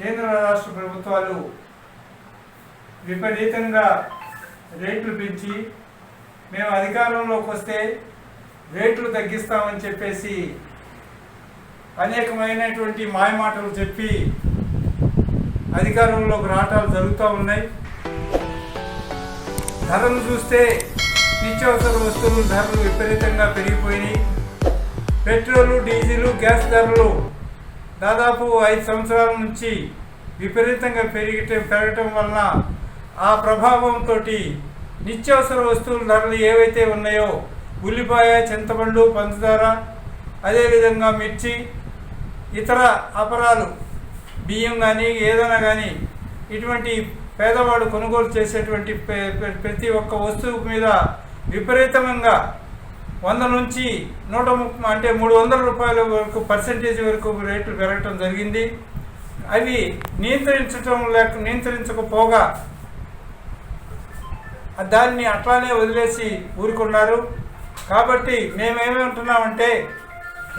కేంద్ర రాష్ట్ర ప్రభుత్వాలు విపరీతంగా రేట్లు పెంచి మేము అధికారంలోకి వస్తే రేట్లు తగ్గిస్తామని చెప్పేసి అనేకమైనటువంటి మాయమాటలు చెప్పి అధికారంలోకి రావటాలు జరుగుతూ ఉన్నాయి. ధరలు చూస్తే నిత్యావసర వస్తువుల ధరలు విపరీతంగా పెరిగిపోయినాయి. పెట్రోలు డీజిల్ గ్యాస్ ధరలు దాదాపు ఐదు సంవత్సరాల నుంచి విపరీతంగా పెరిగటం పెరగటం వలన ఆ ప్రభావంతో నిత్యావసర వస్తువుల ధరలు ఏవైతే ఉన్నాయో ఉల్లిపాయ చింతపండు పంచదార అదేవిధంగా మిర్చి ఇతర అపరాలు బియ్యం కానీ ఏదైనా కానీ ఇటువంటి పేదవాడు కొనుగోలు చేసేటువంటి ప్రతి ఒక్క వస్తువు మీద విపరీతంగా వంద నుంచి నూట ముప్పై అంటే మూడు వందల రూపాయల వరకు పర్సంటేజ్ వరకు రేట్లు పెరగటం జరిగింది. అవి నియంత్రించటం లేక నియంత్రించకపోగా దాన్ని అట్లానే వదిలేసి ఊరుకున్నారు. కాబట్టి మేమేమంటున్నామంటే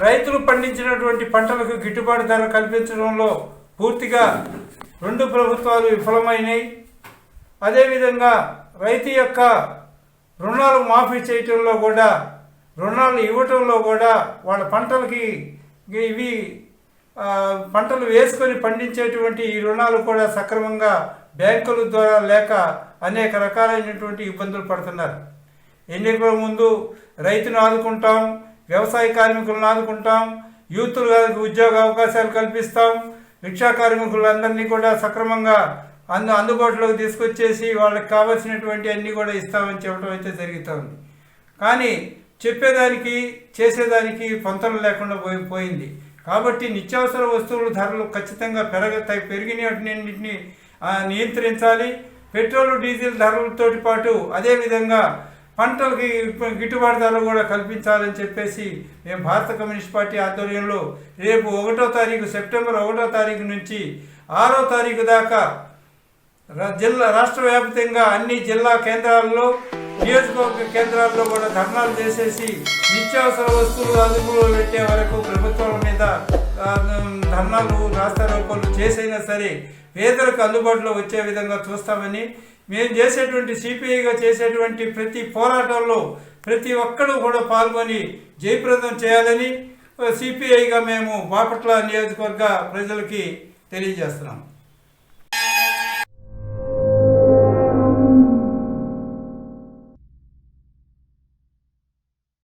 రైతులు పండించినటువంటి పంటలకు గిట్టుబాటు ధర కల్పించడంలో పూర్తిగా రెండు ప్రభుత్వాలు విఫలమైనవి అదేవిధంగా రైతు యొక్క రుణాలు మాఫీ చేయటంలో కూడా రుణాలు ఇవ్వటంలో కూడా వాళ్ళ పంటలకి ఇవి పంటలు వేసుకొని పండించేటువంటి ఈ రుణాలు కూడా సక్రమంగా బ్యాంకుల ద్వారా లేక అనేక రకాలైనటువంటి ఇబ్బందులు పడుతున్నారు. ఎన్నికల ముందు రైతును ఆదుకుంటాం వ్యవసాయ కార్మికులను ఆదుకుంటాం యూత్లకు ఉద్యోగ అవకాశాలు కల్పిస్తాం రిక్షా కార్మికులందరినీ కూడా సక్రమంగా అందు అందుబాటులోకి తీసుకొచ్చేసి వాళ్ళకి కావాల్సినటువంటి అన్నీ కూడా ఇస్తామని చెప్పడం అయితే జరుగుతుంది. కానీ చెప్పేదానికి చేసేదానికి పొంతలు లేకుండా పోయి పోయింది. కాబట్టి నిత్యావసర వస్తువుల ధరలు ఖచ్చితంగా పెరగతాయి. పెరిగినన్నింటినీ నియంత్రించాలి. పెట్రోల్ డీజిల్ ధరలతోటి పాటు అదేవిధంగా పంటలకి గిట్టుబాటు ధరలు కూడా కల్పించాలని చెప్పేసి మేము భారత కమ్యూనిస్ట్ పార్టీ ఆధ్వర్యంలో రేపు ఒకటో తారీఖు సెప్టెంబర్ ఒకటో తారీఖు నుంచి ఆరో తారీఖు దాకా జిల్లా రాష్ట్ర వ్యాప్తంగా అన్ని జిల్లా కేంద్రాల్లో నియోజకవర్గ కేంద్రాల్లో కూడా ధర్నాలు చేసేసి నిత్యావసర వస్తువులు అదుపులో పెట్టే వరకు ప్రభుత్వాల మీద ధర్నాలు రాస్తారోకోలు చేసైనా సరే పేదలకు అందుబాటులో వచ్చే విధంగా చూస్తామని మేము చేసేటువంటి సిపిఐగా చేసేటువంటి ప్రతి పోరాటంలో ప్రతి ఒక్కరూ కూడా పాల్గొని జయప్రదం చేయాలని సిపిఐగా మేము బాపట్ల నియోజకవర్గ ప్రజలకి తెలియజేస్తున్నాం.